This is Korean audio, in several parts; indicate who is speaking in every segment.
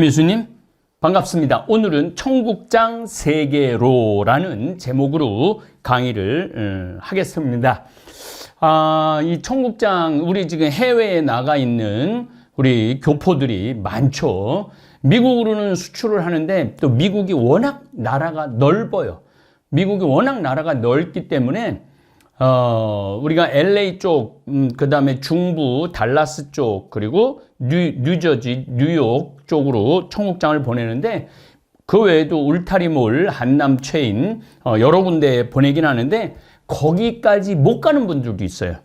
Speaker 1: 참미수님 반갑습니다. 오늘은 청국장 세계로라는 제목으로 강의를 음, 하겠습니다. 아, 이 청국장 우리 지금 해외에 나가 있는 우리 교포들이 많죠. 미국으로는 수출을 하는데 또 미국이 워낙 나라가 넓어요. 미국이 워낙 나라가 넓기 때문에 어, 우리가 LA 쪽, 음, 그 다음에 중부, 달라스 쪽, 그리고 뉴, 뉴저지, 뉴욕 쪽으로 청국장을 보내는데 그 외에도 울타리몰, 한남 체인, 어, 여러 군데 보내긴 하는데 거기까지 못 가는 분들도 있어요.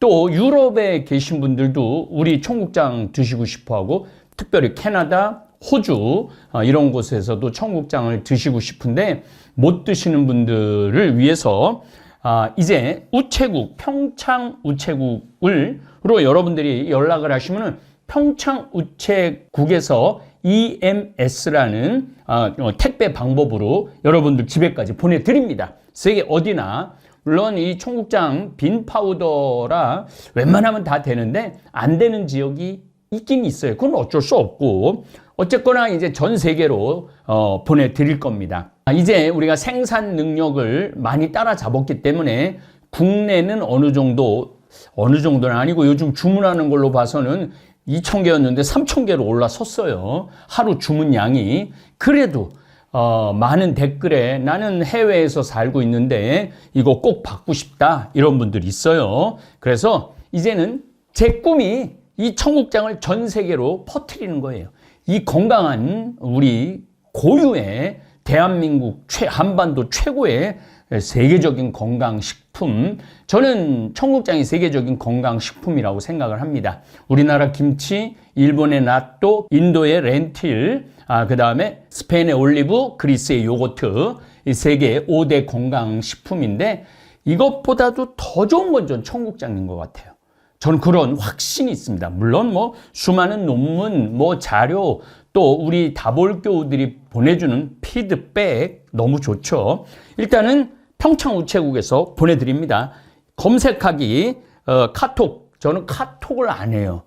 Speaker 1: 또 유럽에 계신 분들도 우리 청국장 드시고 싶어 하고 특별히 캐나다, 호주 어, 이런 곳에서도 청국장을 드시고 싶은데 못 드시는 분들을 위해서 아, 이제 우체국, 평창 우체국을로 여러분들이 연락을 하시면은 평창 우체국에서 EMS라는 아, 어, 택배 방법으로 여러분들 집에까지 보내드립니다. 세계 어디나. 물론 이 청국장 빈 파우더라 웬만하면 다 되는데 안 되는 지역이 있긴 있어요. 그건 어쩔 수 없고 어쨌거나 이제 전 세계로 어, 보내드릴 겁니다. 아, 이제 우리가 생산 능력을 많이 따라잡았기 때문에 국내는 어느 정도 어느 정도는 아니고 요즘 주문하는 걸로 봐서는 2,000개였는데 3,000개로 올라섰어요. 하루 주문 양이. 그래도 어, 많은 댓글에 나는 해외에서 살고 있는데 이거 꼭 받고 싶다 이런 분들이 있어요. 그래서 이제는 제 꿈이 이 청국장을 전 세계로 퍼뜨리는 거예요. 이 건강한 우리 고유의 대한민국 최 한반도 최고의 세계적인 건강식품. 저는 청국장이 세계적인 건강식품이라고 생각을 합니다. 우리나라 김치, 일본의 나또, 인도의 렌틸, 아, 그 다음에 스페인의 올리브, 그리스의 요거트, 이 세계 5대 건강식품인데 이것보다도 더 좋은 건 전 청국장인 것 같아요. 저는 그런 확신이 있습니다. 물론 뭐 수많은 논문, 뭐 자료, 또 우리 다볼교우들이 보내주는 피드백 너무 좋죠. 일단은 평창 우체국에서 보내드립니다. 검색하기, 어, 카톡. 저는 카톡을 안 해요.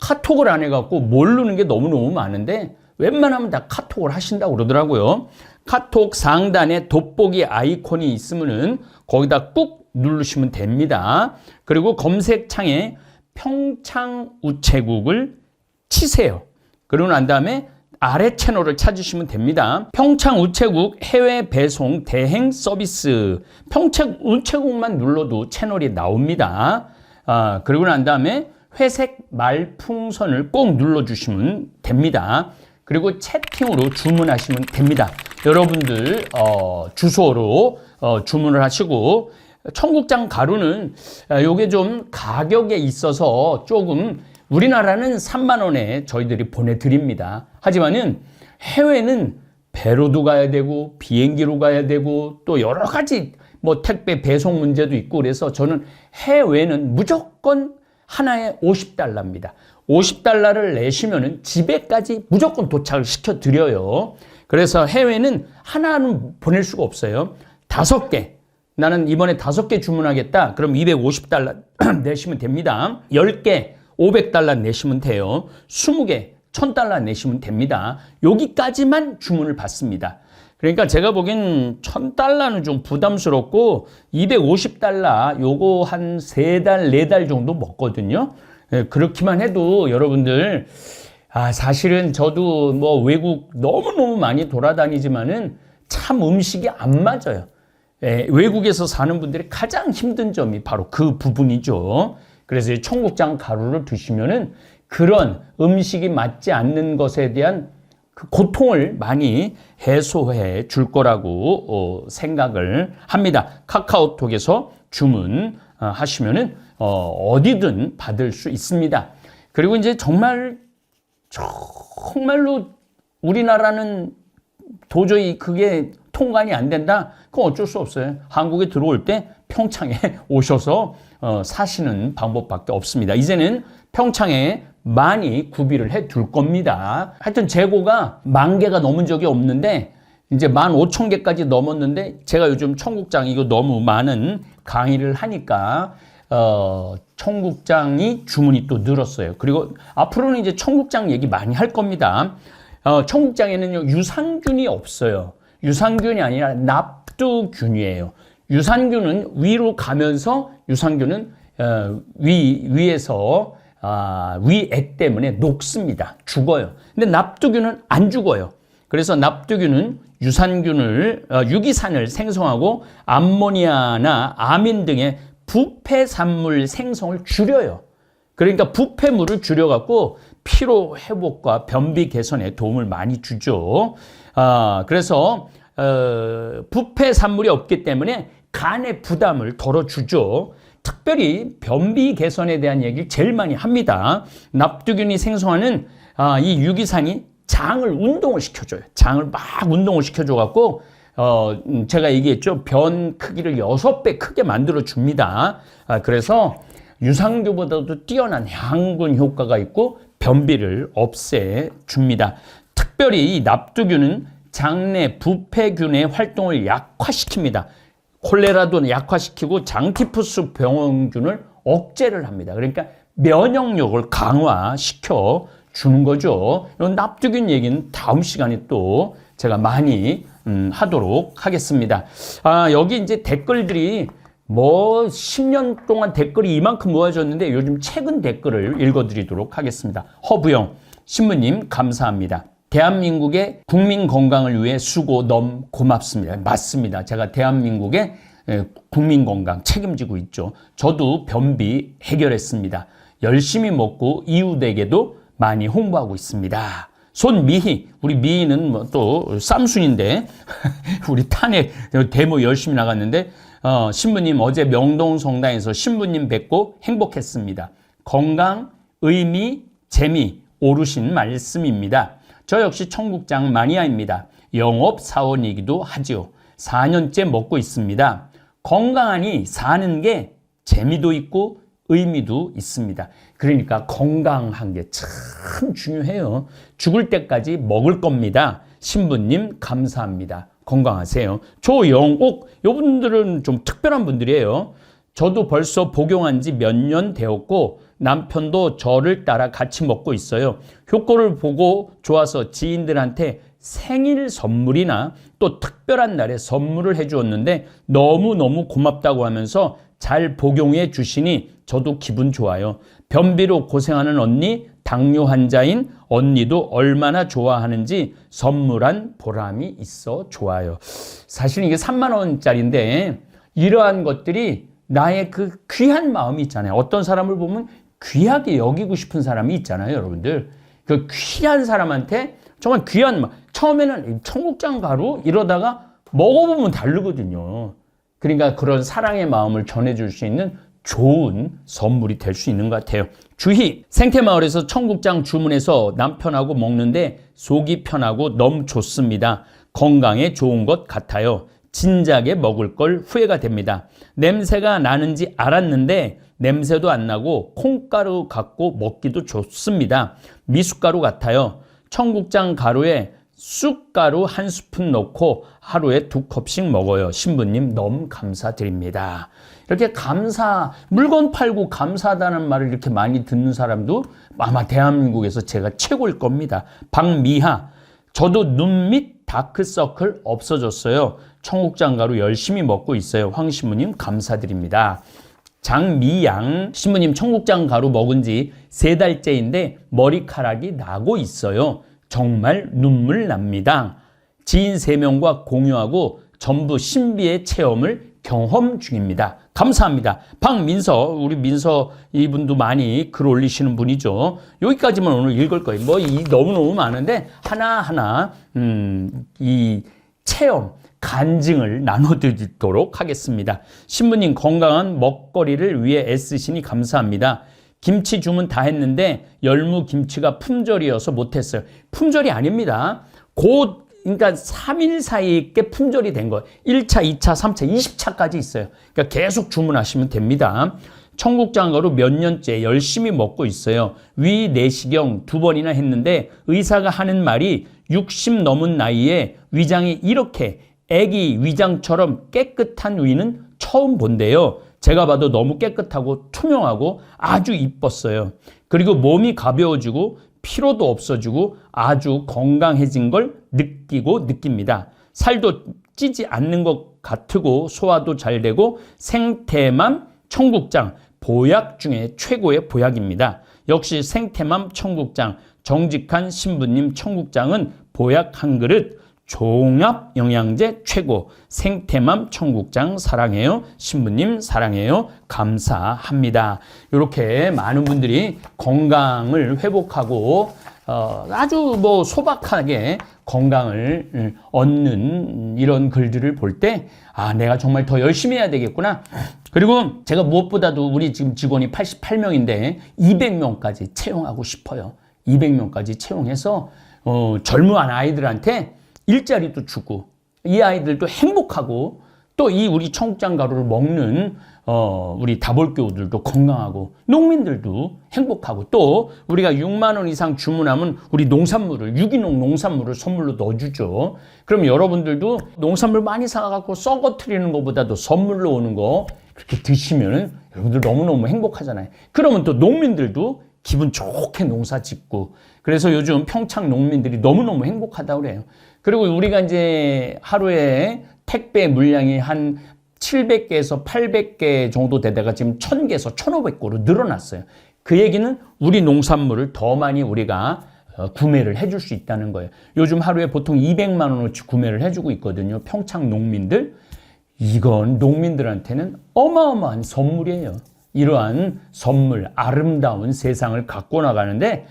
Speaker 1: 카톡을 안 해갖고 모르는 게 너무너무 많은데 웬만하면 다 카톡을 하신다고 그러더라고요. 카톡 상단에 돋보기 아이콘이 있으면은 거기다 꾹 누르시면 됩니다. 그리고 검색창에 평창 우체국을 치세요. 그러고 난 다음에 아래 채널을 찾으시면 됩니다. 평창 우체국 해외 배송 대행 서비스. 평창 우체국만 눌러도 채널이 나옵니다. 아, 그리고 난 다음에 회색 말풍선을 꼭 눌러주시면 됩니다. 그리고 채팅으로 주문하시면 됩니다. 여러분들 어, 주소로 어, 주문을 하시고 청국장 가루는 아, 요게 좀 가격에 있어서 조금 우리나라는 3만 원에 저희들이 보내드립니다. 하지만은 해외는 배로도 가야 되고 비행기로 가야 되고 또 여러 가지 뭐 택배 배송 문제도 있고 그래서 저는 해외는 무조건 하나에 50달러입니다. 50달러를 내시면은 집에까지 무조건 도착을 시켜 드려요. 그래서 해외는 하나는 보낼 수가 없어요. 다섯 개. 나는 이번에 다섯 개 주문하겠다. 그럼 250달러 내시면 됩니다. 10개 500달러 내시면 돼요. 20개 1000달러 내시면 됩니다. 여기까지만 주문을 받습니다. 그러니까 제가 보기엔 1000달러는 좀 부담스럽고 250달러 요거 한 3달, 4달 정도 먹거든요. 예, 그렇기만 해도 여러분들 아, 사실은 저도 뭐 외국 너무너무 많이 돌아다니지만은 참 음식이 안 맞아요. 예, 외국에서 사는 분들이 가장 힘든 점이 바로 그 부분이죠. 그래서 이 청국장 가루를 드시면은 그런 음식이 맞지 않는 것에 대한 그 고통을 많이 해소해 줄 거라고 어, 생각을 합니다. 카카오톡에서 주문 어, 하시면은 어, 어디든 받을 수 있습니다. 그리고 이제 정말 정말로 우리나라는 도저히 그게 통관이 안 된다? 그건 어쩔 수 없어요. 한국에 들어올 때 평창에 오셔서 어, 사시는 방법밖에 없습니다. 이제는 평창에 많이 구비를 해 둘 겁니다. 하여튼 재고가 만 개가 넘은 적이 없는데 이제 만 오천 개까지 넘었는데 제가 요즘 청국장 이거 너무 많은 강의를 하니까 어, 청국장이 주문이 또 늘었어요. 그리고 앞으로는 이제 청국장 얘기 많이 할 겁니다. 어, 청국장에는요 유산균이 없어요. 유산균이 아니라 납두균이에요. 유산균은 위로 가면서 유산균은 어, 위 위에서 아, 위액 때문에 녹습니다. 죽어요. 근데 납두균은 안 죽어요. 그래서 납두균은 유산균을 어, 유기산을 생성하고 암모니아나 아민 등의 부패 산물 생성을 줄여요. 그러니까 부패물을 줄여갖고 피로 회복과 변비 개선에 도움을 많이 주죠. 아, 그래서 어, 부패 산물이 없기 때문에 간의 부담을 덜어주죠. 특별히 변비 개선에 대한 얘기를 제일 많이 합니다. 납두균이 생성하는 아, 이 유기산이 장을 운동을 시켜줘요. 장을 막 운동을 시켜줘갖고 어, 음, 제가 얘기했죠. 변 크기를 여섯 배 크게 만들어 줍니다. 아, 그래서 유산균보다도 뛰어난 향균 효과가 있고 변비를 없애 줍니다. 특별히 이 납두균은 장내 부패균의 활동을 약화시킵니다. 콜레라도 약화시키고 장티푸스 병원균을 억제를 합니다. 그러니까 면역력을 강화시켜 주는 거죠. 이 납두균 얘기는 다음 시간에 또 제가 많이 음, 하도록 하겠습니다. 아, 여기 이제 댓글들이 뭐 10년 동안 댓글이 이만큼 모아졌는데 요즘 최근 댓글을 읽어드리도록 하겠습니다. 허부영 신부님 감사합니다. 대한민국의 국민 건강을 위해 수고 너무 고맙습니다. 맞습니다. 제가 대한민국의 예, 국민 건강 책임지고 있죠. 저도 변비 해결했습니다. 열심히 먹고 이웃에게도 많이 홍보하고 있습니다. 손미희, 우리 미희는 뭐 또 쌈순인데, 우리 탄핵 데모 열심히 나갔는데, 어, 신부님 어제 명동 성당에서 신부님 뵙고 행복했습니다. 건강, 의미, 재미, 오르신 말씀입니다. 저 역시 청국장 마니아입니다. 영업 사원이기도 하지요. 4년째 먹고 있습니다. 건강하니 사는 게 재미도 있고 의미도 있습니다. 그러니까 건강한 게 참 중요해요. 죽을 때까지 먹을 겁니다. 신부님 감사합니다. 건강하세요. 조영옥 이분들은 좀 특별한 분들이에요. 저도 벌써 복용한 지 몇 년 되었고 남편도 저를 따라 같이 먹고 있어요. 효과를 보고 좋아서 지인들한테 생일 선물이나 또 특별한 날에 선물을 해주었는데 너무너무 고맙다고 하면서 잘 복용해 주시니 저도 기분 좋아요. 변비로 고생하는 언니, 당뇨 환자인 언니도 얼마나 좋아하는지 선물한 보람이 있어 좋아요. 사실 이게 3만 원짜리인데 이러한 것들이 나의 그 귀한 마음이 있잖아요. 어떤 사람을 보면 귀하게 여기고 싶은 사람이 있잖아요, 여러분들. 그 귀한 사람한테 정말 귀한 마 처음에는 청국장 가루 이러다가 먹어보면 다르거든요. 그러니까 그런 사랑의 마음을 전해줄 수 있는 좋은 선물이 될 수 있는 것 같아요. 주희 생태마을에서 청국장 주문해서 남편하고 먹는데 속이 편하고 너무 좋습니다. 건강에 좋은 것 같아요. 진작에 먹을 걸 후회가 됩니다. 냄새가 나는지 알았는데 냄새도 안 나고 콩가루 갖고 먹기도 좋습니다. 미숫가루 같아요. 청국장 가루에 쑥가루 한 스푼 넣고 하루에 두 컵씩 먹어요. 신부님 너무 감사드립니다. 이렇게 감사, 물건 팔고 감사하다는 말을 이렇게 많이 듣는 사람도 아마 대한민국에서 제가 최고일 겁니다. 박미하, 저도 눈 밑 다크서클 없어졌어요. 청국장 가루 열심히 먹고 있어요. 황 신부님 감사드립니다. 장미양 신부님 청국장 가루 먹은 지 세 달째인데 머리카락이 나고 있어요. 정말 눈물 납니다. 지인 세 명과 공유하고 전부 신비의 체험을 경험 중입니다. 감사합니다. 박민서, 우리 민서 이분도 많이 글 올리시는 분이죠. 여기까지만 오늘 읽을 거예요. 뭐, 이 너무너무 많은데, 하나하나, 음, 이 체험, 간증을 나눠드리도록 하겠습니다. 신부님 건강한 먹거리를 위해 애쓰시니 감사합니다. 김치 주문 다 했는데 열무 김치가 품절이어서 못했어요. 품절이 아닙니다. 곧 그러니까 3일 사이에 품절이 된 거예요. 1차, 2차, 3차, 20차까지 있어요. 그러니까 계속 주문하시면 됩니다. 청국장 가루 몇 년째 열심히 먹고 있어요. 위 내시경 두 번이나 했는데 의사가 하는 말이 60 넘은 나이에 위장이 이렇게 애기 위장처럼 깨끗한 위는 처음 본대요. 제가 봐도 너무 깨끗하고 투명하고 아주 이뻤어요. 그리고 몸이 가벼워지고 피로도 없어지고 아주 건강해진 걸 느끼고 느낍니다. 살도 찌지 않는 것 같고 소화도 잘 되고 생태맘 청국장 보약 중에 최고의 보약입니다. 역시 생태맘 청국장 정직한 신부님 청국장은 보약 한 그릇 종합 영양제 최고 생태맘 청국장 사랑해요 신부님 사랑해요 감사합니다 이렇게 많은 분들이 건강을 회복하고 어, 아주 뭐 소박하게 건강을 음, 얻는 이런 글들을 볼 때, 아, 내가 정말 더 열심히 해야 되겠구나. 그리고 제가 무엇보다도 우리 지금 직원이 88명인데 200명까지 채용하고 싶어요. 200명까지 채용해서, 어, 젊은 아이들한테 일자리도 주고, 이 아이들도 행복하고, 또 이 우리 청국장 가루를 먹는 어, 우리 다볼교우들도 건강하고 농민들도 행복하고 또 우리가 6만 원 이상 주문하면 우리 농산물을 유기농 농산물을 선물로 넣어주죠. 그럼 여러분들도 농산물 많이 사갖고 썩어트리는 것보다도 선물로 오는 거 그렇게 드시면은 여러분들 너무너무 행복하잖아요. 그러면 또 농민들도 기분 좋게 농사 짓고 그래서 요즘 평창 농민들이 너무너무 행복하다고 그래요. 그리고 우리가 이제 하루에 택배 물량이 한 700개에서 800개 정도 되다가 지금 1000개에서 1500개로 늘어났어요. 그 얘기는 우리 농산물을 더 많이 우리가 어, 구매를 해줄 수 있다는 거예요. 요즘 하루에 보통 200만 원어치 구매를 해주고 있거든요. 평창 농민들. 이건 농민들한테는 어마어마한 선물이에요. 이러한 선물, 아름다운 세상을 갖고 나가는데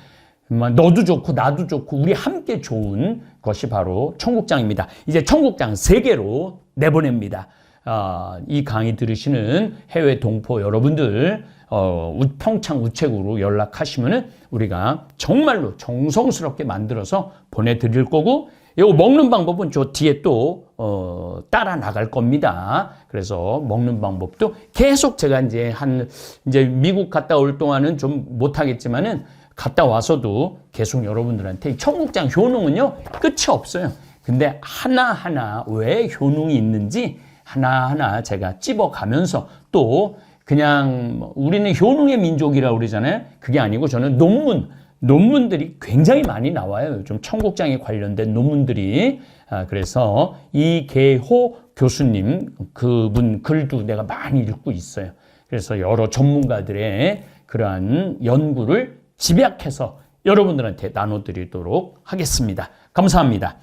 Speaker 1: 너도 좋고 나도 좋고 우리 함께 좋은 것이 바로 청국장입니다. 이제 청국장 세 개로 내보냅니다. 어, 이 강의 들으시는 해외 동포 여러분들 어, 평창 우체국으로 연락하시면은 우리가 정말로 정성스럽게 만들어서 보내드릴 거고 이거 먹는 방법은 저 뒤에 또 어, 따라 나갈 겁니다. 그래서 먹는 방법도 계속 제가 이제 한 이제 미국 갔다 올 동안은 좀 못하겠지만은 갔다 와서도 계속 여러분들한테 청국장 효능은요 끝이 없어요. 근데 하나하나 왜 효능이 있는지 하나하나 제가 찝어가면서 또 그냥 뭐 우리는 효능의 민족이라고 그러잖아요. 그게 아니고 저는 논문, 논문들이 굉장히 많이 나와요. 요즘 청국장에 관련된 논문들이. 아, 그래서 이계호 교수님 그분 글도 내가 많이 읽고 있어요. 그래서 여러 전문가들의 그러한 연구를 집약해서 여러분들한테 나눠드리도록 하겠습니다. 감사합니다.